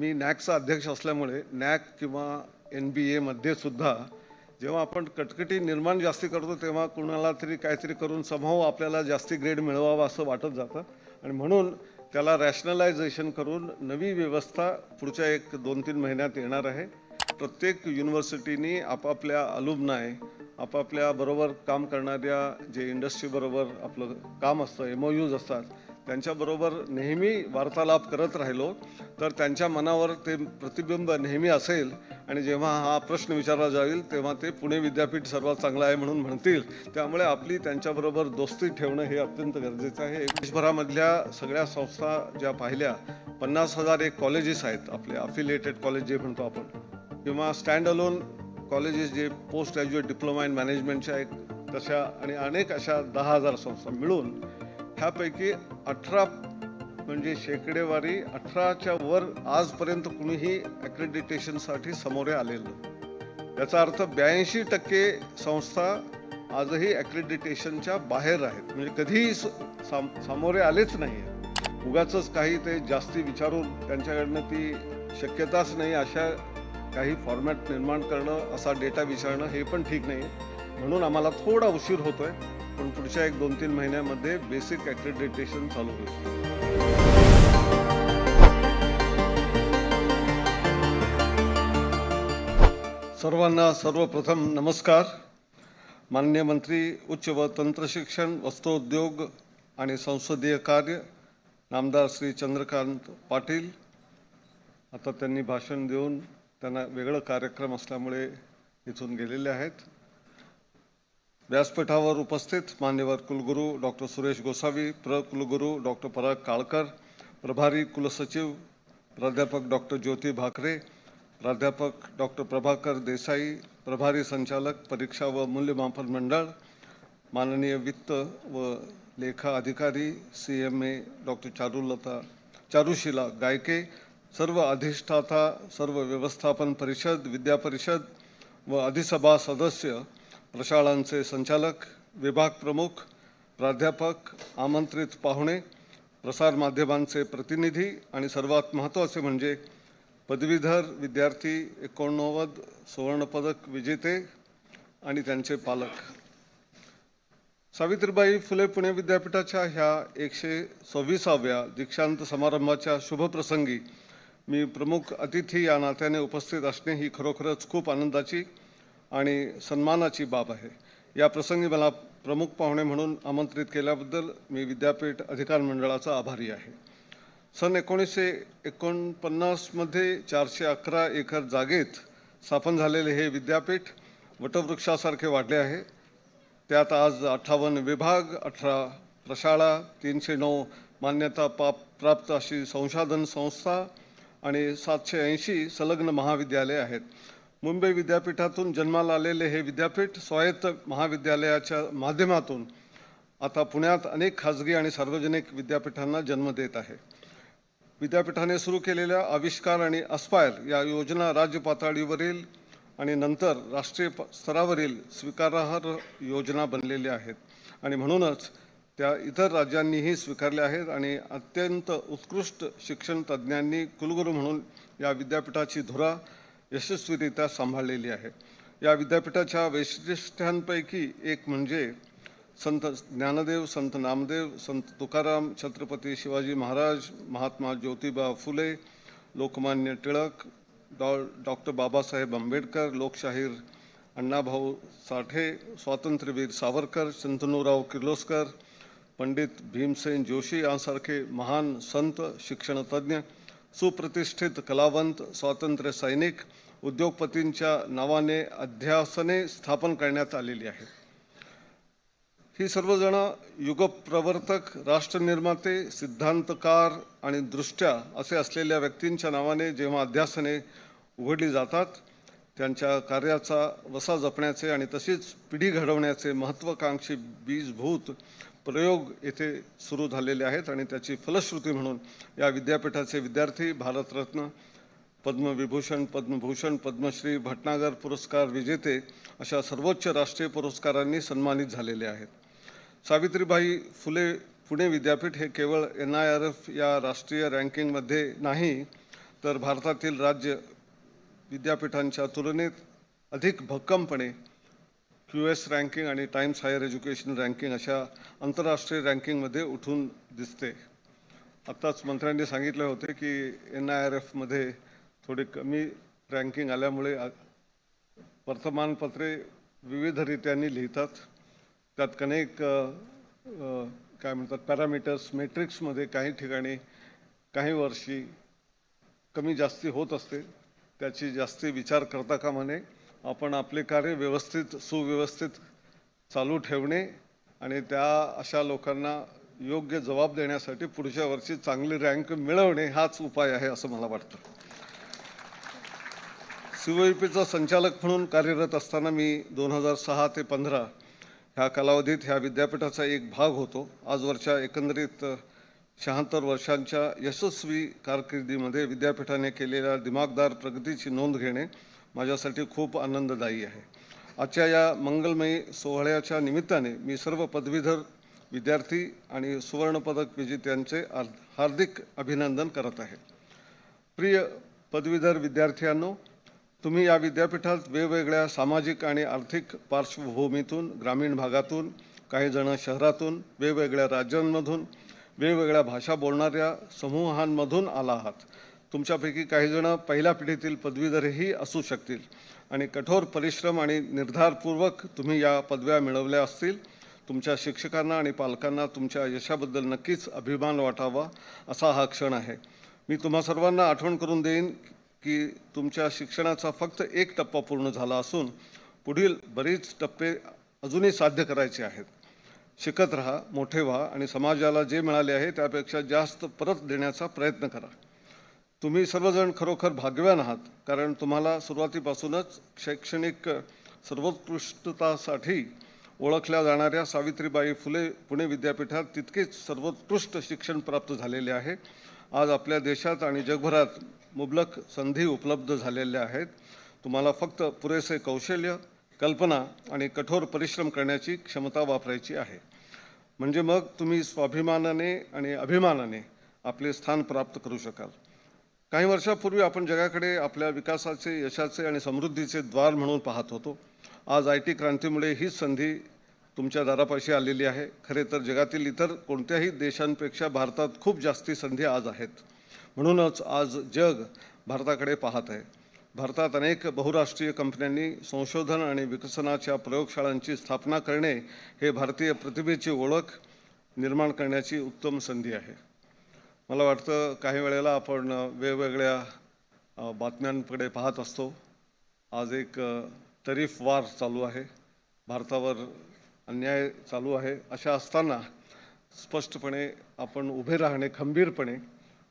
मी नॅकचा अध्यक्ष असल्यामुळे नॅक किंवा एन बी एमध्ये सुद्धा जेव्हा आपण कटकटी निर्माण जास्ती करतो तेव्हा कुणाला तरी काहीतरी करून समभाव आपल्याला जास्ती ग्रेड मिळवावा असं वाटत जातं. आणि म्हणून त्याला रॅशनलायझेशन करून नवी व्यवस्था पुढच्या एक दोन तीन महिन्यात येणार आहे. प्रत्येक युनिव्हर्सिटीनी आपापल्या अलुमनाय आपापल्या बरोबर काम करणाऱ्या जे इंडस्ट्रीबरोबर आपलं काम असतं एम ओ यूज असतात त्यांच्याबरोबर नेहमी वार्तालाप करत राहिलो तर त्यांच्या मनावर ते प्रतिबिंब नेहमी असेल आणि जेव्हा हा प्रश्न विचारला जाईल तेव्हा ते पुणे विद्यापीठ सर्वात चांगलं आहे म्हणून म्हणतील. त्यामुळे आपली त्यांच्याबरोबर दोस्ती ठेवणं हे अत्यंत गरजेचं आहे. देशभरामधल्या सगळ्या संस्था ज्या पाहिल्या पन्नास हजार एक कॉलेजेस आहेत आपले अफिलिएटेड कॉलेज जे म्हणतो आपण किंवा स्टँड अलोन कॉलेजेस जे पोस्ट ग्रॅज्युएट डिप्लोमा इन मॅनेजमेंटच्या एक तशा आणि अनेक अशा दहा हजार संस्था मिळून ह्यापैकी अठरा म्हणजे शेकडेवारी अठराच्या वर आजपर्यंत कुणीही ॲक्रेडिटेशनसाठी समोर आलेलं याचा अर्थ ब्याऐंशी टक्के संस्था आजही ॲक्रेडिटेशनच्या बाहेर आहेत. म्हणजे कधीही साम- सामोरे आलेच नाही उगाच काही ते जास्ती विचारून त्यांच्याकडनं ती शक्यताच नाही अशा काही फॉर्मॅट निर्माण करणं असा डेटा विचारणं हे पण ठीक नाही म्हणून आम्हाला थोडा उशीर होतोय. पण पुढच्या एक दोन तीन महिन्यामध्ये बेसिक ॲक्रेडिटेशन चालू होईल. सर्वांना सर्वप्रथम नमस्कार. मान्य मंत्री उच्च व तंत्र शिक्षण वस्त्रोद्योग आणि संसदीय कार्य नामदार श्री चंद्रकांत पाटील. आता त्यांनी भाषण देऊन त्यांना वेगळं कार्यक्रम असल्यामुळे इथून गेलेले आहेत. व्यासपीठावर उपस्थित मान्यवर कुलगुरू डॉक्टर सुरेश गोसावी प्र कुलगुरू डॉक्टर पराग काळकर प्रभारी कुलसचिव प्राध्यापक डॉक्टर ज्योती भाकरे प्राध्यापक डॉक्टर प्रभाकर देसाई प्रभारी संचालक परीक्षा व मूल्यमापन मंडळ माननीय वित्त व लेखा अधिकारी C M A doctor Charulata Charushila Gaike सर्व अधिष्ठाता सर्व व्यवस्थापन परिषद विद्यापरिषद व अधिसभा सदस्य प्रशाळांचे संचालक विभाग प्रमुख प्राध्यापक आमंत्रित पाहुणे प्रसारमाध्यमांचे प्रतिनिधी आणि सर्वात महत्त्वाचे म्हणजे पदवीधर विद्यार्थी एकोणनव्वद सुवर्णपदक विजेते आणि त्यांचे पालक. सावित्रीबाई फुले पुणे विद्यापीठाच्या ह्या एकशे सव्वीसाव्या दीक्षांत समारंभाच्या शुभप्रसंगी मी प्रमुख अतिथी या नात्याने उपस्थित असणे ही खरोखरच खूप आनंदाची आणि सन्मानाची बाब आहे. या प्रसंगी मला प्रमुख पाहुणे म्हणून आमंत्रित केल्याबद्दल मी विद्यापीठ अधिकार मंडळाचा आभारी आहे. सन एकोणीसशे एकोणपन्नासमध्ये चारशे अकरा एकर जागेत स्थापन झालेले हे विद्यापीठ वटवृक्षासारखे वाढले आहे. त्यात आज अठ्ठावन्न विभाग अठरा प्रशाळा तीनशे नऊ मान्यता पा प्राप्त अशी संशोधन संस्था आणि सातशे ऐंशी संलग्न महाविद्यालये आहेत. मुंबई विद्यापीठातून जन्माला आलेले हे विद्यापीठ स्वायत्त महाविद्यालयाच्या माध्यमातून आता पुण्यात अनेक खाजगी आणि सार्वजनिक विद्यापीठांना जन्म देत आहे. विद्यापीठाने सुरू केलेल्या आविष्कार आणि अस्पायर या योजना राज्य पातळीवरील आणि नंतर राष्ट्रीय स्तरावरील स्वीकारार्ह योजना बनलेल्या आहेत. आणि म्हणूनच त्या इतर राज्यांनीही स्वीकारल्या आहेत आणि अत्यंत उत्कृष्ट शिक्षण तज्ज्ञांनी कुलगुरू म्हणून या विद्यापीठाची धुरा यशस्वीरित्या सांभाळलेली आहे. या विद्यापीठाच्या वैशिष्ट्यांपैकी एक म्हणजे संत ज्ञानदेव संत नामदेव संत तुकाराम छत्रपती शिवाजी महाराज महात्मा ज्योतिबा फुले लोकमान्य टिळक डॉ डॉक्टर बाबासाहेब आंबेडकर लोकशाहीर अण्णाभाऊ साठे स्वातंत्र्यवीर सावरकर शंतनूराव किर्लोस्कर पंडित भीमसेन जोशी यांसारखे महान संत शिक्षणतज्ज्ञ सुप्रतिष्ठित कलावंत स्वातंत्र्य सैनिक उद्योगपतींच्या नावाने अध्यासने स्थापन करण्यात आलेली आहेत ही सर्वजण युगप्रवर्तक राष्ट्रनिर्माते सिद्धांतकार आणि दृष्ट्या असे असलेल्या व्यक्तींच्या नावाने जेव्हा अध्यासने उघडली जातात त्यांच्या कार्याचा वसा जपण्याचे आणि तशीच पिढी घडवण्याचे महत्त्वाकांक्षी बीजभूत प्रयोग येथे सुरू झालेले आहेत आणि त्याची फलश्रुती म्हणून या विद्यापीठाचे विद्यार्थी भारतरत्न पद्मविभूषण पद्मभूषण पद्मश्री भटनागर पुरस्कार विजेते अशा सर्वोच्च राष्ट्रीय पुरस्कारांनी सन्मानित झालेले आहेत. सावित्रीबाई फुले पुणे विद्यापीठ हे केवळ एन आय आर एफ या राष्ट्रीय रँकिंगमध्ये नाही तर भारतातील राज्य विद्यापीठांच्या तुलनेत अधिक भक्कमपणे क्यू एस रँकिंग आणि टाइम्स हायर एज्युकेशन रँकिंग अशा आंतरराष्ट्रीय रँकिंगमध्ये उठून दिसते. आत्ताच मंत्र्यांनी सांगितले होते की एन आय आर एफमध्ये थोडी कमी रँकिंग आल्यामुळे वर्तमानपत्रे विविध लिहितात. त्यात अनेक काय म्हणतात पॅरामीटर्स मेट्रिक्समध्ये काही ठिकाणी काही वर्षी कमी जास्ती होत असते. त्याची जास्ती विचार करता कामा नये. आपण आपले कार्य व्यवस्थित सुव्यवस्थित चालू ठेवणे आणि त्या अशा लोकांना योग्य जबाब देण्यासाठी पुढच्या वर्षी चांगली रँक मिळवणे हाच उपाय आहे असं मला वाटतं. सीओईपीचा संचालक म्हणून कार्यरत असताना मी दोन हजार सहा ते पंधरा ह्या कालावधीत ह्या विद्यापीठाचा एक भाग होतो. आजवरच्या एकंदरीत शहात्तर वर्षांच्या यशस्वी कारकिर्दीमध्ये विद्यापीठाने केलेल्या दिमागदार प्रगतीची नोंद घेणे माझ्यासाठी खूप आनंददायी आहे. आजच्या या मंगलमयी सोहळ्याच्या निमित्ताने मी सर्व पदवीधर विद्यार्थी आणि सुवर्णपदक विजेत्यांचे हार्दिक अभिनंदन करत आहे. प्रिय पदवीधर विद्यार्थ्यांनो तुम्ही या विद्यापीठात वेगवेगळ्या सामाजिक आणि आर्थिक पार्श्वभूमीतून ग्रामीण भागातून काही जण शहरातून वेगवेगळ्या राज्यांमधून वेगवेगळ्या भाषा बोलणाऱ्या समूहांमधून आला आहात. तुमच्यापैकी काही जण पहिल्या पिढीतील पदवीधरही असू शकतील. आणि कठोर परिश्रम आणि निर्धारपूर्वक तुम्ही या पदव्या मिळवल्या असतील. तुमच्या शिक्षकांना आणि पालकांना तुमच्या यशाबद्दल नक्कीच अभिमान वाटावा असा हा क्षण आहे. मी तुम्हा सर्वांना आठवण करून देईन की तुमच्या शिक्षणाचा फक्त एक टप्पा पूर्ण झाला असून पुढील बरीच टप्पे अजूनही साध्य करायचे आहेत. शिकत राहा मोठे व्हा आणि समाजाला जे मिळाले आहे त्यापेक्षा जास्त परत देण्याचा प्रयत्न करा. तुम्ही सर्वजण खरोखर भाग्यवान आहात कारण तुम्हाला सुरुवातीपासूनच शैक्षणिक सर्वोत्कृष्टतासाठी ओळखल्या जाणाऱ्या सावित्रीबाई फुले पुणे विद्यापीठात तितकेच सर्वोत्कृष्ट शिक्षण प्राप्त झालेले आहे. आज आपल्या देशात आणि जगभरात मुबलक संधी उपलब्ध झालेल्या आहेत. तुम्हाला फक्त पुरेसे कौशल्य कल्पना आणि कठोर परिश्रम करण्याची क्षमता वापरायची आहे. म्हणजे मग तुम्ही स्वाभिमानाने आणि अभिमानाने आपले स्थान प्राप्त करू शकाल. काही वर्षापूर्वी आपण जगाकडे आपल्या विकासाचे यशाचे आणि समृद्धीचे द्वार म्हणून पाहत होतो. आज आय टी क्रांतीमुळे हीच संधी तुमच्या दारापाशी आलेली आहे. खरे तर जगातील इतर कोणत्याही देशांपेक्षा भारतात खूप जास्ती संधी आज आहेत. म्हणूनच आज जग भारताकडे पाहत आहे. भारतात अनेक बहुराष्ट्रीय कंपन्यांनी संशोधन आणि विकसनाच्या प्रयोगशाळांची स्थापना करणे हे भारतीय प्रतिभेची ओळख निर्माण करण्याची उत्तम संधी आहे. मला वाटतं काही वेळेला आपण वेगवेगळ्या बातम्यांकडे पाहत असतो. आज एक तरीफ वार चालू आहे. भारतावर अन्याय चालू आहे. अशा असताना स्पष्टपणे आपण उभे राहणे खंबीरपणे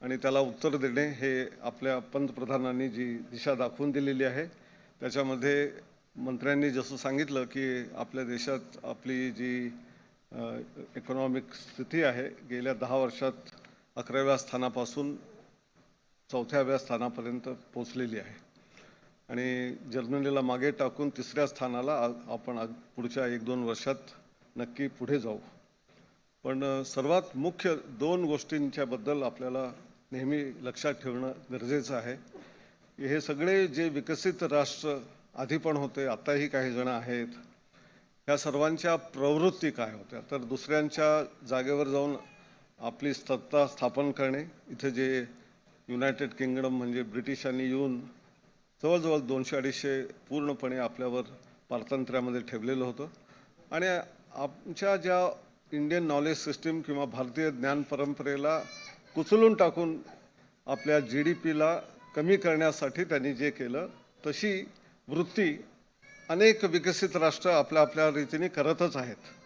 आणि त्याला उत्तर देणे हे आपल्या पंतप्रधानांनी जी दिशा दाखवून दिलेली आहे. त्याच्यामध्ये मंत्र्यांनी जसं सांगितलं की आपल्या देशात आपली जी इकॉनॉमिक स्थिती आहे गेल्या दहा वर्षात अकराव्या स्थानापासून चौथ्याव्या स्थानापर्यंत पोचलेली आहे. आणि जर्मनीला मागे टाकून तिसऱ्या स्थानाला आपण पुढच्या एक दोन वर्षात नक्की पुढे जाऊ. पण सर्वात मुख्य दोन गोष्टींच्याबद्दल आपल्याला नेहमी लक्षात ठेवणं गरजेचं आहे. हे सगळे जे विकसित राष्ट्र आधी पण होते आताही काही जण आहेत ह्या सर्वांच्या प्रवृत्ती काय होत्या? तर दुसऱ्यांच्या जागेवर जाऊन आपली सत्ता स्थापन करणे इथे जे युनायटेड किंगडम म्हणजे ब्रिटिशांनी येऊन जवळजवळ दोनशे अडीचशे पूर्णपणे आपल्यावर पारतंत्र्यामध्ये ठेवलेलं होतं. आणि आमच्या ज्या इंडियन नॉलेज सिस्टीम किंवा भारतीय ज्ञान परंपरेला कुचलून टाकून आपल्या जी डी पीला कमी करण्यासाठी त्यांनी जे केलं तशी वृत्ती अनेक विकसित राष्ट्र आपल्या आपल्या रीतीने करतच आहेत.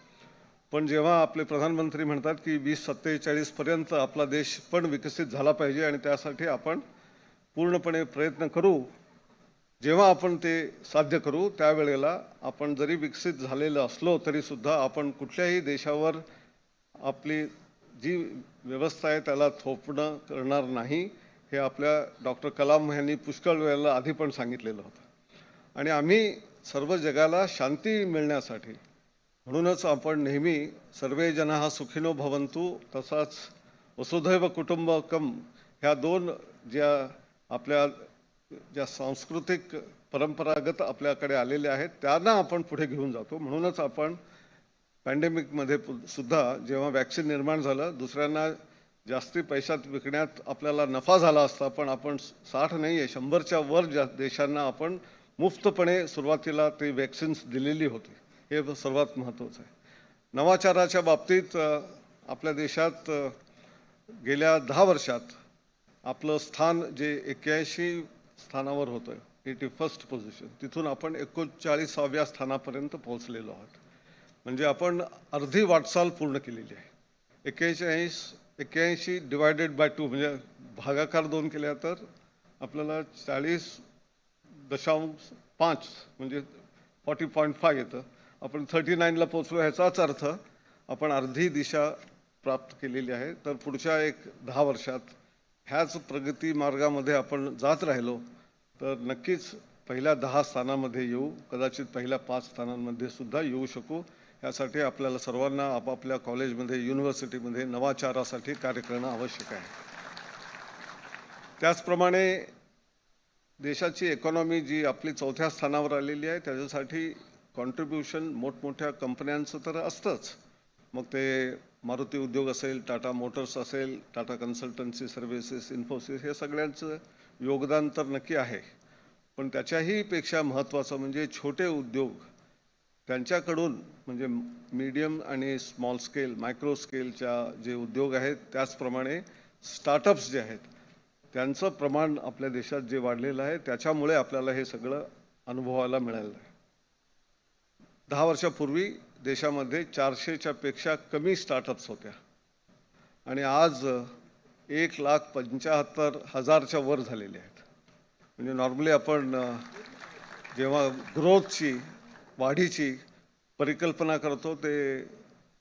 पण जेव्हा आपले प्रधानमंत्री म्हणतात की वीस सत्तेचाळीस पर्यंत आपला देश पण विकसित झाला पाहिजे आणि त्यासाठी आपण पूर्णपणे प्रयत्न करू जेव्हा आपण ते साध्य करू त्यावेळेला आपण जरी विकसित झालेलं असलो तरीसुद्धा आपण कुठल्याही देशावर आपली जी व्यवस्था आहे त्याला थोपणं करणार नाही हे आपल्या डॉक्टर कलाम यांनी पुष्कळ वेळेला आधी पण सांगितलेलं होतं. आणि आम्ही सर्व जगाला शांती मिळण्यासाठी म्हणूनच आपण नेहमी सर्वे जन हा सुखिनो भवंतु तसाच वसुधैव कुटुंबकम. ह्या दोन ज्या आपल्या ज्या सांस्कृतिक परंपरागत आपल्याकडे आलेल्या आहेत त्यांना आपण पुढे घेऊन जातो. म्हणूनच आपण पॅन्डेमिकमध्ये पु- सुद्धा जेव्हा वॅक्सिन निर्माण झालं दुसऱ्यांना जास्ती पैशात विकण्यात आपल्याला नफा झाला असता पण आपण साठ नाही आहे शंभरच्या वर ज्या देशांना आपण मुफ्तपणे सुरुवातीला ते वॅक्सिन्स दिलेली होती. हे सर्वात महत्त्वाचं आहे. नवाचाराच्या बाबतीत आपल्या देशात गेल्या दहा वर्षात आपलं स्थान जे एक्क्याऐंशी स्थानावर होतं एटी फर्स्ट पोझिशन. तिथून आपण एकोणचाळीसाव्या स्थानापर्यंत पोहोचलेलो आहोत. म्हणजे आपण अर्धी वाटचाल पूर्ण केलेली आहे. एक्क्याऐंशी एक्क्याऐंशी डिवायडेड बाय टू म्हणजे भागाकार दोन केल्या तर आपल्याला चाळीस दशांश पाच म्हणजे फॉर्टी पॉईंट फाय येतं. आपण थर्टी नाईनला पोचलो ह्याचाच अर्थ आपण अर्धी दिशा प्राप्त केलेली आहे. तर पुढच्या एक दहा वर्षात ह्याच प्रगती मार्गामध्ये आपण जात राहिलो तर नक्कीच पहिल्या दहा स्थानामध्ये येऊ कदाचित पहिल्या पाच स्थानांमध्ये सुद्धा येऊ शकू. यासाठी आपल्याला सर्वांना आपापल्या कॉलेजमध्ये युनिव्हर्सिटीमध्ये नवाचारासाठी कार्य करणं आवश्यक आहे. त्याचप्रमाणे देशाची इकॉनॉमी जी आपली चौथ्या स्थानावर आलेली आहे त्याच्यासाठी कॉन्ट्रीब्युशन मोठमोठ्या कंपन्यांचं तर असतंच. मग ते मारुती उद्योग असेल टाटा मोटर्स असेल टाटा कन्सल्टन्सी सर्व्हिसेस इन्फोसिस हे सगळ्यांचं योगदान तर नक्की आहे. पण त्याच्याही पेक्षा महत्त्वाचं म्हणजे छोटे उद्योग त्यांच्याकडून म्हणजे मीडियम आणि स्मॉल स्केल मायक्रो स्केलच्या जे उद्योग आहेत त्याचप्रमाणे स्टार्टअप्स जे आहेत त्यांचं प्रमाण आपल्या देशात जे वाढलेलं आहे त्याच्यामुळे आपल्याला हे सगळं अनुभवायला मिळालं आहे. दहा वर्षापूर्वी देशामध्ये चारशेच्या पेक्षा कमी स्टार्टअप्स होत्या. आणि आज एक लाख पंच्याहत्तर हजारच्या वर झालेले आहेत. म्हणजे नॉर्मली आपण जेव्हा ग्रोथची वाढीची परिकल्पना करतो ते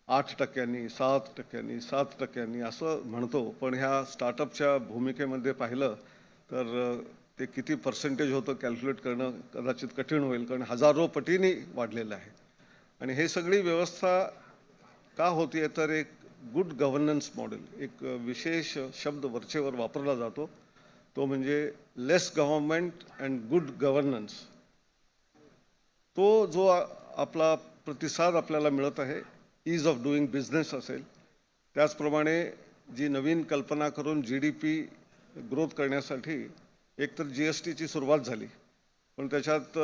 आठ टक्क्यांनी सात टक्क्यांनी सात टक्क्यांनी असं म्हणतो. पण ह्या स्टार्टअपच्या भूमिकेमध्ये पाहिलं तर ते किती पर्सेंटेज होतं कॅल्क्युलेट करणं कदाचित कठीण होईल कारण हजारो पटीने वाढलेलं आहे. आणि हे सगळी व्यवस्था का होती तर एक गुड गव्हर्नन्स मॉडेल एक विशेष शब्द वरचेवर वापरला जातो. तो म्हणजे less government and good governance तो जो आपला प्रतिसाद आपल्याला मिळत आहे ईज ऑफ डुईंग बिझनेस असेल त्याचप्रमाणे जी नवीन कल्पना करून जी डी पी ग्रोथ करण्यासाठी एकतर जी एस टीची सुरुवात झाली पण त्याच्यात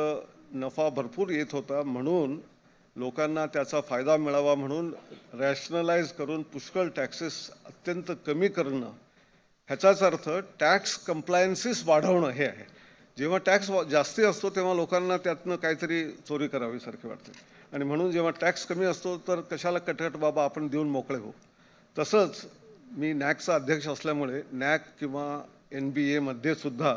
नफा भरपूर येत होता म्हणून लोकांना त्याचा फायदा मिळावा म्हणून रॅशनलाइज करून पुष्कळ टॅक्सेस अत्यंत कमी करणं ह्याचाच अर्थ टॅक्स कम्प्लायन्सीस वाढवणं हे आहे. जेव्हा टॅक्स जास्ती असतो तेव्हा लोकांना त्यातनं काहीतरी चोरी करावीसारखे वाटते. आणि म्हणून जेव्हा टॅक्स कमी असतो तर कशाला कटकट बाबा आपण देऊन मोकळे हो? तसंच मी नॅकचा अध्यक्ष असल्यामुळे नॅक किंवा एन बी एमध्ये सुद्धा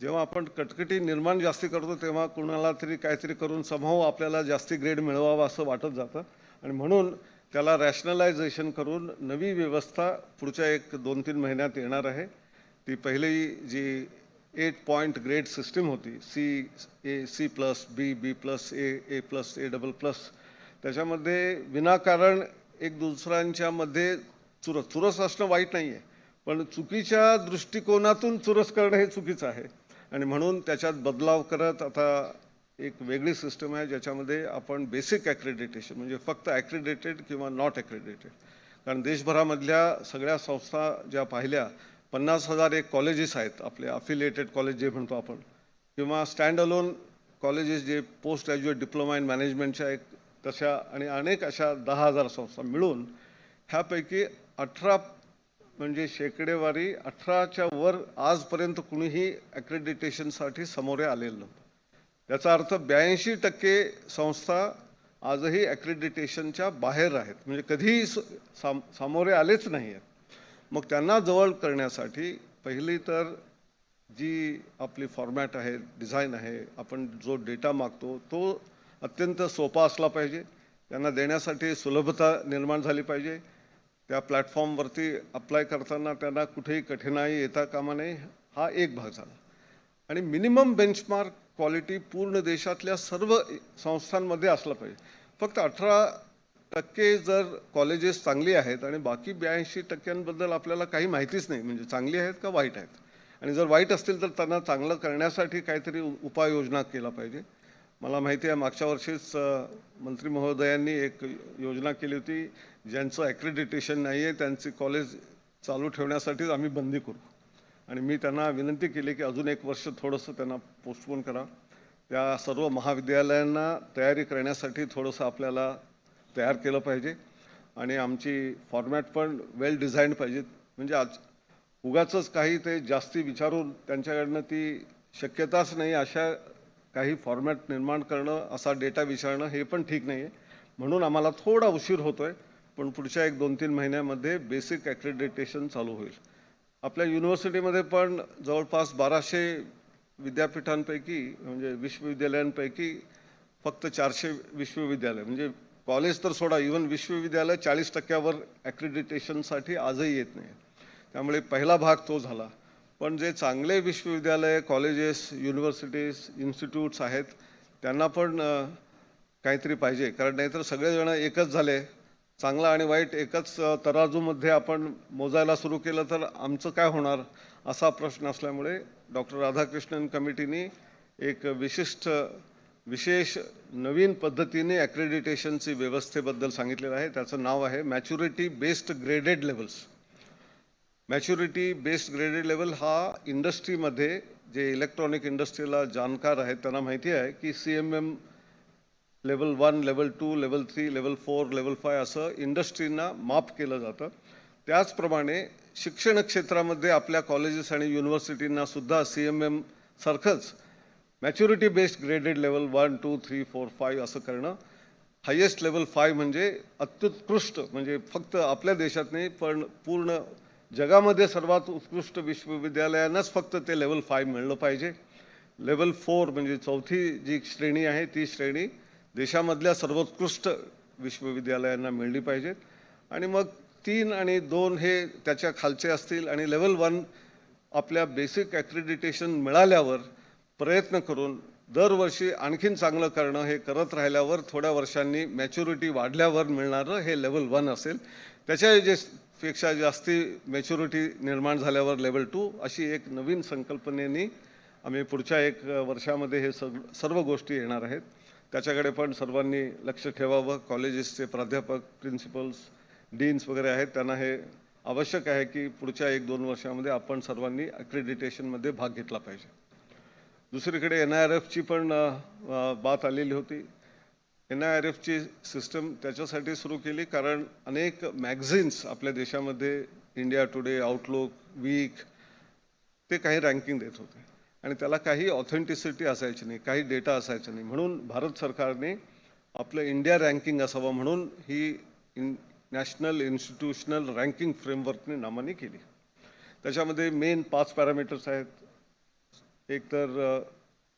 जेव्हा आपण कटकटी निर्माण जास्ती करतो तेव्हा कुणाला तरी काहीतरी करून समभाव आपल्याला जास्ती ग्रेड मिळवावा असं वाटत जातं. आणि म्हणून त्याला रॅशनलायझेशन करून नवी व्यवस्था पुढच्या एक दोन तीन महिन्यात येणार आहे. ती पहिली जी एट पॉईंट ग्रेड सिस्टीम होती C A C plus B B plus A A plus A double plus त्याच्यामध्ये विनाकारण एक दुसऱ्यांच्यामध्ये चुरस चुरस असणं वाईट नाही आहे पण चुकीच्या दृष्टिकोनातून चुरस करणं हे चुकीचं आहे. आणि म्हणून त्याच्यात बदलाव करत आता एक वेगळी सिस्टम आहे ज्याच्यामध्ये आपण बेसिक ॲक्रेडिटेशन म्हणजे फक्त ॲक्रेडिटेड किंवा नॉट ॲक्रेडिटेड कारण देशभरामधल्या सगळ्या संस्था ज्या पाहिल्या पन्नास हजार एक कॉलेजेस आहेत आपले अफिलिएटेड कॉलेज जे म्हणतो आपण किंवा स्टँड अलोन कॉलेजेस जे पोस्ट ग्रॅज्युएट डिप्लोमा इन मॅनेजमेंटच्या एक तशा आणि अनेक अशा दहा हजार संस्था मिळून ह्यापैकी अठरा म्हणजे शेकडेवारी अठराच्या वर आजपर्यंत कुणीही ॲक्रेडिटेशनसाठी समोर आलेलं नव्हतं. याचा अर्थ ब्याऐंशी टक्के संस्था आजही ॲक्रेडिटेशनच्या बाहेर आहेत. म्हणजे कधीही साम सामोरे आलेच नाही आहेत मग त्यांना जवळ करण्यासाठी पहिली तर जी आपली फॉर्मॅट आहे डिझाईन आहे आपण जो डेटा मागतो तो अत्यंत सोपा असला पाहिजे. त्यांना देण्यासाठी सुलभता निर्माण झाली पाहिजे. त्या प्लॅटफॉर्मवरती अप्लाय करताना त्यांना कुठेही कठीणाई येता कामा नये हा एक भाग झाला. आणि मिनिमम बेंचमार्क क्वालिटी पूर्ण देशातल्या सर्व संस्थांमध्ये असला पाहिजे. फक्त अठरा टक्के जर कॉलेजेस चांगली आहेत आणि बाकी ब्याऐंशी टक्क्यांबद्दल आपल्याला काही माहितीच नाही म्हणजे चांगली आहेत का वाईट आहेत? आणि जर वाईट असतील तर त्यांना चांगलं करण्यासाठी काहीतरी उपाययोजना केला पाहिजे. मला माहिती आहे मागच्या वर्षीच मंत्री महोदयांनी एक योजना केली होती ज्यांचं ॲक्रेडिटेशन नाही आहे त्यांचे कॉलेज चालू ठेवण्यासाठीच आम्ही बंदी करू. आणि मी त्यांना विनंती केली की अजून एक वर्ष थोडंसं त्यांना पोस्टपोन करा. त्या सर्व महाविद्यालयांना तयारी करण्यासाठी थोडंसं आपल्याला तयार केलं पाहिजे. आणि आमची फॉर्मॅट पण वेल डिझाईन पाहिजेत म्हणजे आज उगाचच काही ते जास्ती विचारून त्यांच्याकडनं ती शक्यताच नाही अशा काही फॉर्मॅट निर्माण करणं असा डेटा विचारणं हे पण ठीक नाही आहे म्हणून आम्हाला थोडा उशीर होतो आहे पण पुढच्या एक दोन तीन महिन्यामध्ये बेसिक ॲक्रेडिटेशन चालू होईल. आपल्या युनिव्हर्सिटीमध्ये पण जवळपास बाराशे विद्यापीठांपैकी म्हणजे विश्वविद्यालयांपैकी फक्त चारशे विश्वविद्यालय म्हणजे कॉलेज तर सोडा इवन विश्वविद्यालय चाळीस टक्क्यावर ॲक्रेडिटेशनसाठी आजही येत नाही त्यामुळे पहिला भाग तो झाला. पण जे चांगले विश्वविद्यालय कॉलेजेस युनिव्हर्सिटीज इन्स्टिट्यूट्स आहेत त्यांना पण काहीतरी पाहिजे. कारण नाहीतर सगळेजण एकच झाले. चांगला आणि वाईट एकच तराजूमध्ये आपण मोजायला सुरू केलं तर आमचं काय होणार असा प्रश्न असल्यामुळे डॉक्टर राधाकृष्णन कमिटीने एक विशिष्ट विशेष नवीन पद्धतीने ॲक्रेडिटेशनची व्यवस्थेबद्दल सांगितलेलं आहे. त्याचं नाव आहे maturity based graded levels maturity based graded level हा इंडस्ट्रीमध्ये जे इलेक्ट्रॉनिक इंडस्ट्रीला जाणकार आहेत त्यांना माहिती आहे की C M M level one level two level three level four level five असं इंडस्ट्रींना माप केलं जातं. त्याचप्रमाणे शिक्षण क्षेत्रामध्ये आपल्या कॉलेजेस आणि युनिव्हर्सिटींना सुद्धा सी एम एम सारखंच maturity based graded level one two three four five असं करणं हायेस्ट लेवल फाय म्हणजे अत्युत्कृष्ट म्हणजे फक्त आपल्या देशात नाही पण पूर्ण जगामध्ये सर्वात उत्कृष्ट विश्वविद्यालयांनाच फक्त ते लेवल फाय मिळलं पाहिजे. लेवल फोर म्हणजे चौथी जी श्रेणी आहे ती श्रेणी देशामधल्या सर्वोत्कृष्ट विश्वविद्यालयांना मिळली पाहिजे. आणि मग तीन आणि दोन हे त्याच्या खालचे असतील आणि लेवल वन आपल्या बेसिक ॲक्रेडिटेशन मिळाल्यावर प्रयत्न करून दरवर्षी आणखीन चांगलं करणं हे करत राहिल्यावर थोड्या वर्षांनी मॅच्युरिटी वाढल्यावर मिळणारं हे लेवल वन असेल. त्याच्या जे पेक्षा जास्ती मॅच्युरिटी निर्माण झाल्यावर लेवल टू अशी एक नवीन संकल्पनेनी आम्ही पुढच्या एक वर्षामध्ये हे सग सर्व गोष्टी येणार आहेत. त्याच्याकडे पण सर्वांनी लक्ष ठेवावं. कॉलेजेसचे प्राध्यापक प्रिन्सिपल्स डीन्स वगैरे आहेत. त्यांना हे आवश्यक आहे की पुढच्या एक दोन वर्षामध्ये आपण सर्वांनी अक्रेडिटेशनमध्ये भाग घेतला पाहिजे. दुसरीकडे एन आय आर एफची पण बात आलेली होती. एन आय आर एफची सिस्टम त्याच्यासाठी सुरू केली कारण अनेक मॅगझिन्स आपल्या देशामध्ये इंडिया टुडे आउटलुक वीक ते काही रँकिंग देत होते. आणि त्याला काही ऑथेंटिसिटी असायची नाही काही डेटा असायचा नाही. म्हणून भारत सरकारने आपलं इंडिया रँकिंग असावं म्हणून ही इन नॅशनल इन्स्टिट्यूशनल रँकिंग फ्रेमवर्कने नामानी केली. त्याच्यामध्ये मेन पाच पॅरामीटर्स आहेत. एकतर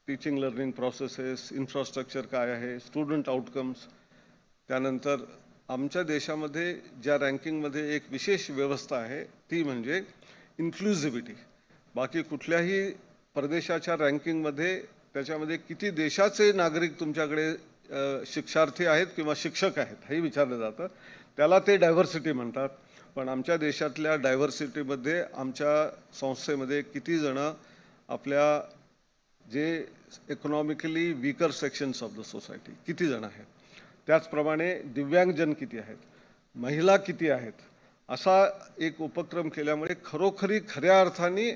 टीचिंग लर्निंग प्रोसेसेस इन्फ्रास्ट्रक्चर काय आहे स्टुडंट आउटकम्स त्यानंतर आमच्या देशामध्ये ज्या रँकिंगमध्ये एक विशेष व्यवस्था आहे ती म्हणजे इन्क्लुझिव्हिटी बाकी कुठल्याही परदेशाच्या रँकिंगमध्ये त्याच्यामध्ये किती देशाचे नागरिक तुमच्याकडे शिक्षार्थी आहेत किंवा शिक्षक आहेत हे विचारलं जातं. त्याला ते डायव्हर्सिटी म्हणतात. पण आमच्या देशातल्या डायव्हर्सिटीमध्ये आमच्या संस्थेमध्ये किती जणं आपल्या जे economically weaker sections of the society किती जण आहेत? त्याचप्रमाणे दिव्यांगजन किती आहेत? महिला किती आहेत? असा एक उपक्रम केल्यामुळे खरोखरी खऱ्या अर्थाने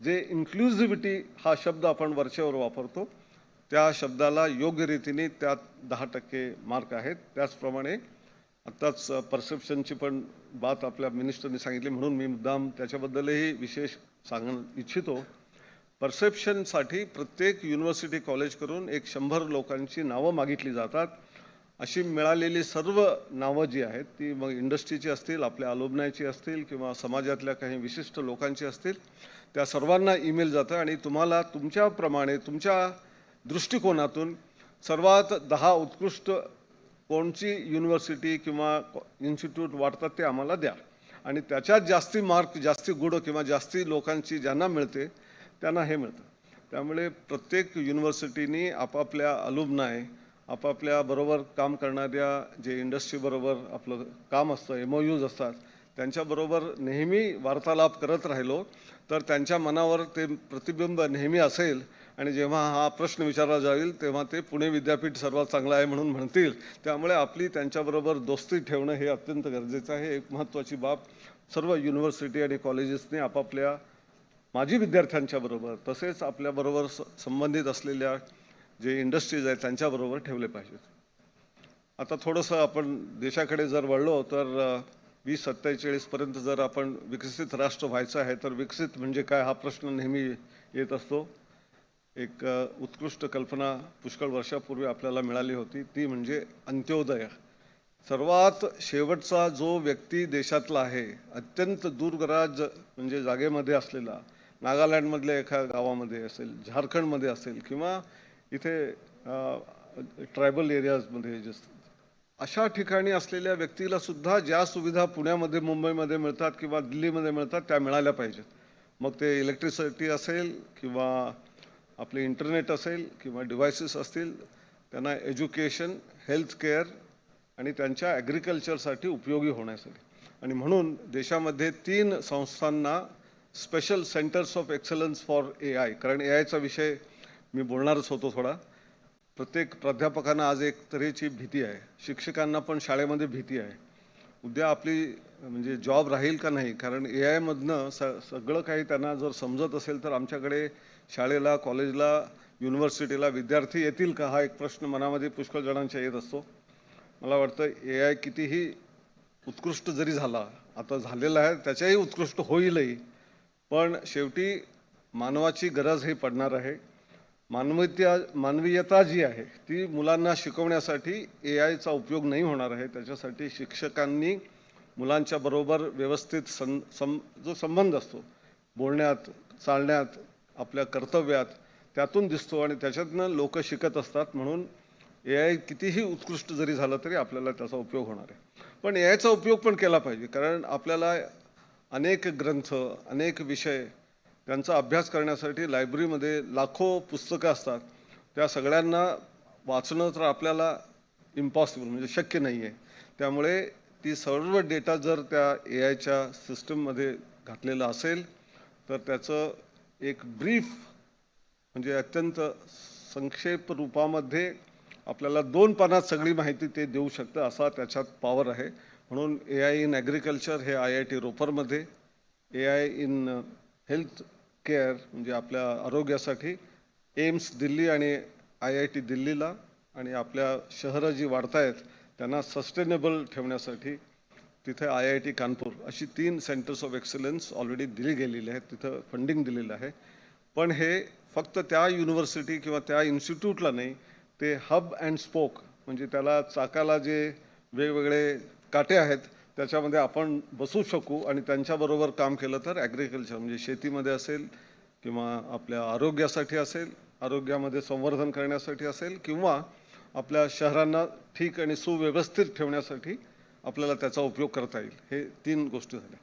जे इन्क्लुझिव्हिटी हा शब्द आपण वरचेवर वापरतो त्या शब्दाला योग्य रीतीने त्यात दहा टक्के मार्क आहेत. त्याचप्रमाणे आत्ताच परसेप्शनची पण बात आपल्या मिनिस्टरने सांगितली म्हणून मी मुद्दाम त्याच्याबद्दलही विशेष सांग इच्छितो. परसेप्शनसाठी प्रत्येक युनिव्हर्सिटी कॉलेज करून एक शंभर लोकांची नावं मागितली जातात. अशी मिळालेली सर्व नावं जी आहेत ती मग इंडस्ट्रीची असतील आपल्या अलोबनायची असतील किंवा समाजातल्या काही विशिष्ट लोकांची असतील त्या सर्वांना ईमेल जातं आणि तुम्हाला तुमच्याप्रमाणे तुमच्या दृष्टिकोनातून सर्वात दहा उत्कृष्ट कोणची युनिव्हर्सिटी किंवा इन्स्टिट्यूट वाटतात ते आम्हाला द्या. आणि त्याच्यात जास्ती मार्क जास्ती गुड किंवा जास्ती लोकांची ज्यांना मिळते त्यांना हे मिळतं. त्यामुळे प्रत्येक युनिव्हर्सिटीनी आपापल्या अलुबनाय आपापल्या बरोबर काम करणाऱ्या जे इंडस्ट्रीबरोबर आपलं काम असतं एम ओ यूज असतात त्यांच्याबरोबर नेहमी वार्तालाप करत राहिलो तर त्यांच्या मनावर ते प्रतिबिंब नेहमी असेल आणि जेव्हा हा प्रश्न विचारला जाईल तेव्हा ते पुणे विद्यापीठ सर्वात चांगलं आहे म्हणून म्हणतील. त्यामुळे आपली त्यांच्याबरोबर दोस्ती ठेवणं हे अत्यंत गरजेचं आहे. एक महत्त्वाची बाब सर्व युनिव्हर्सिटी आणि कॉलेजेसने आपापल्या माजी विद्यार्थ्यांच्या बरोबर तसेच आपल्याबरोबर संबंधित असलेल्या जे इंडस्ट्रीज आहेत त्यांच्याबरोबर ठेवले पाहिजेत. आता थोडंसं आपण देशाकडे जर वळलो तर वीस सत्तेचाळीसपर्यंत जर आपण विकसित राष्ट्र व्हायचं आहे तर विकसित म्हणजे काय हा प्रश्न नेहमी येत असतो. एक उत्कृष्ट कल्पना पुष्कळ वर्षापूर्वी आपल्याला मिळाली होती. ती म्हणजे अंत्योदय. सर्वात शेवटचा जो व्यक्ती देशातला आहे अत्यंत दूरगराज म्हणजे जागेमध्ये असलेला नागालँडमधल्या एका गावामध्ये असेल झारखंडमध्ये असेल किंवा इथे ट्रायबल एरियाजमध्ये जे अशा ठिकाणी असलेल्या व्यक्तीला सुद्धा ज्या सुविधा पुण्यामध्ये मुंबईमध्ये मिळतात किंवा दिल्लीमध्ये मिळतात त्या मिळाल्या पाहिजेत. मग ते इलेक्ट्रिसिटी असेल किंवा आपले इंटरनेट असेल किंवा डिव्हायसेस असतील त्यांना एज्युकेशन हेल्थ केअर आणि त्यांच्या ॲग्रिकल्चरसाठी उपयोगी होण्यासाठी. आणि म्हणून देशामध्ये तीन संस्थांना special centres of excellence for A I कारण ए आयचा विषय मी बोलणारच होतो थोडा. प्रत्येक प्राध्यापकांना आज एक तऱ्हेची भीती आहे. शिक्षकांना पण शाळेमध्ये भीती आहे. उद्या आपली म्हणजे जॉब राहील का नाही? कारण ए आयमधनं स सगळं काही त्यांना जर समजत असेल तर आमच्याकडे शाळेला कॉलेजला युनिव्हर्सिटीला विद्यार्थी येतील का? हा एक प्रश्न मनामध्ये पुष्कळ जणांच्या येत असतो. मला वाटतं ए आय कितीही उत्कृष्ट जरी झाला आता झालेला आहे त्याच्याही उत्कृष्ट होईलही. पण शेवटी मानवाची गरज ही पडणार आहे. मानवीयता मानवीयता जी आहे ती मुलांना शिकवण्यासाठी ए आयचा उपयोग नाही होणार आहे. त्याच्यासाठी शिक्षकांनी मुलांच्या बरोबर व्यवस्थित सं सं जो संबंध असतो बोलण्यात चालण्यात आपल्या कर्तव्यात त्यातून दिसतो आणि त्याच्यातनं लोक शिकत असतात. म्हणून ए आय कितीही उत्कृष्ट जरी झालं तरी आपल्याला त्याचा उपयोग होणार आहे. पण ए आयचा उपयोग पण केला पाहिजे. कारण आपल्याला अनेक ग्रंथ अनेक विषय त्यांचा अभ्यास करण्यासाठी लायब्ररीमध्ये लाखो पुस्तकं असतात. त्या सगळ्यांना वाचणं तर आपल्याला इम्पॉसिबल म्हणजे शक्य नाही आहे त्यामुळे ती सर्व डेटा जर त्या ए आयच्या सिस्टममध्ये घातलेला असेल तर त्याचं एक ब्रीफ म्हणजे अत्यंत संक्षेप रूपामध्ये आपल्याला दोन पानात सगळी माहिती ते देऊ शकतं असा त्याच्यात पॉवर आहे. म्हणून ए आय इन ॲग्रिकल्चर हे I I T रोपरमध्ये A I in health care म्हणजे आपल्या आरोग्यासाठी एम्स दिल्ली आणि आय आय टी दिल्लीला आणि आपल्या शहरं जी वाढत आहेत त्यांना सस्टेनेबल ठेवण्यासाठी तिथे आय आय टी कानपूर अशी तीन सेंटर्स ऑफ एक्सलन्स ऑलरेडी दिली गेलेली आहेत तिथं फंडिंग दिलेलं आहे. पण हे फक्त त्या युनिव्हर्सिटी किंवा त्या इन्स्टिट्यूटला नाही ते हब अँड स्पोक म्हणजे त्याला चाकाला जे वेगवेगळे काटे आहेत त्याच्यामध्ये आपण बसू शकू आणि त्यांच्याबरोबर काम केलं तर ॲग्रिकल्चर म्हणजे शेतीमध्ये असेल किंवा आपल्या आरोग्यासाठी असेल आरोग्यामध्ये संवर्धन करण्यासाठी असेल किंवा आपल्या शहरांना ठीक आणि सुव्यवस्थित ठेवण्यासाठी आपल्याला त्याचा उपयोग करता येईल. हे तीन गोष्टी झाल्या.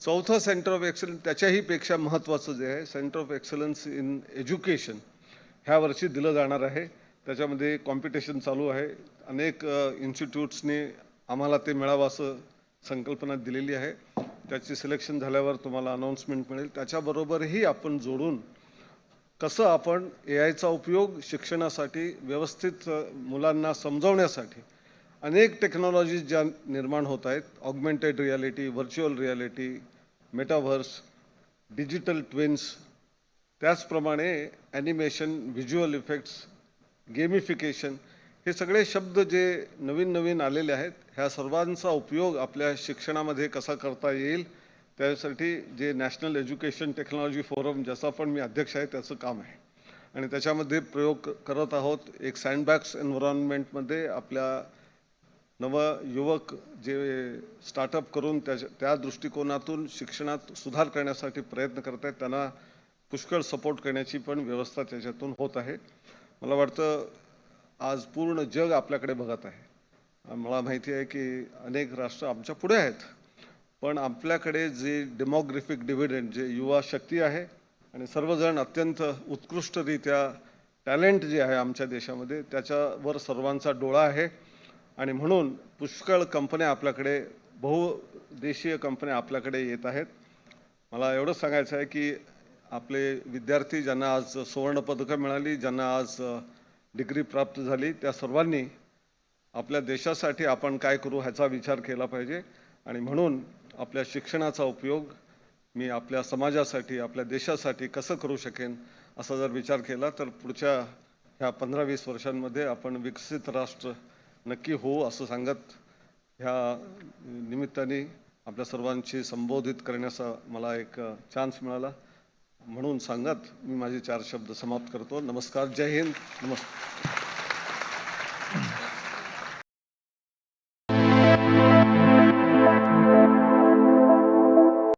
चौथं सेंटर ऑफ एक्सलन्स त्याच्याही पेक्षा महत्त्वाचं जे आहे centre of excellence in education ह्या वर्षी दिलं जाणार आहे. त्याच्यामध्ये कॉम्पिटिशन चालू आहे. अनेक इन्स्टिट्यूट्सने आम्हाला ते मिळावं असं संकल्पना दिलेली आहे. त्याची सिलेक्शन झाल्यावर तुम्हाला अनाऊन्समेंट मिळेल. त्याच्याबरोबरही आपण जोडून कसं आपण ए आयचा उपयोग शिक्षणासाठी व्यवस्थित मुलांना समजवण्यासाठी अनेक टेक्नॉलॉजीज ज्या निर्माण होत आहेत. Augmented reality virtual reality metaverse digital twins त्याचप्रमाणे ॲनिमेशन व्हिज्युअल इफेक्ट्स गेमिफिकेशन हे सगळे शब्द जे नवीन नवीन आलेले आहेत ह्या सर्वांचा उपयोग आपल्या शिक्षणामध्ये कसा करता येईल त्यासाठी जे नॅशनल एज्युकेशन टेक्नॉलॉजी फोरम ज्याचा पण मी अध्यक्ष आहे त्याचं काम आहे. आणि त्याच्यामध्ये प्रयोग करत आहोत एक सँडबॅग्स एन्व्हायरमेंटमध्ये आपल्या नव युवक जे स्टार्टअप करून त्याच्या त्या दृष्टिकोनातून शिक्षणात सुधार करण्यासाठी प्रयत्न करत आहेत त्यांना पुष्कळ सपोर्ट करण्याची पण व्यवस्था त्याच्यातून होत आहे. मला वाटतं आज पूर्ण जग आपल्याकडे बघत आहे. मला माहिती आहे की अनेक राष्ट्र आमच्या पुढे आहेत. पण आपल्याकडे जे डेमोग्राफिक डिव्हिडंड जे युवा शक्ती आहे आणि सर्वजण अत्यंत उत्कृष्टरित्या टॅलेंट जे आहे आमच्या देशामध्ये त्याच्यावर सर्वांचा डोळा आहे. आणि म्हणून पुष्कळ कंपन्या आपल्याकडे बहुदेशीय कंपन्या आपल्याकडे येत आहेत. मला एवढंच सांगायचं आहे की आपले विद्यार्थी ज्यांना आज सुवर्णपदकं मिळाली ज्यांना आज डिग्री प्राप्त झाली त्या सर्वांनी आपल्या देशासाठी आपण काय करू ह्याचा विचार केला पाहिजे. आणि म्हणून आपल्या शिक्षणाचा उपयोग मी आपल्या समाजासाठी आपल्या देशासाठी कसं करू शकेन असा जर विचार केला तर पुढच्या ह्या पंधरा वीस वर्षांमध्ये आपण विकसित राष्ट्र नक्की होऊ असं सांगत ह्या निमित्ताने आपल्या सर्वांची संबोधित करण्याचा मला एक चान्स मिळाला. म्हणून सांगत मी माझे चार शब्द समाप्त करतो. नमस्कार जय हिंद. नमस्कार.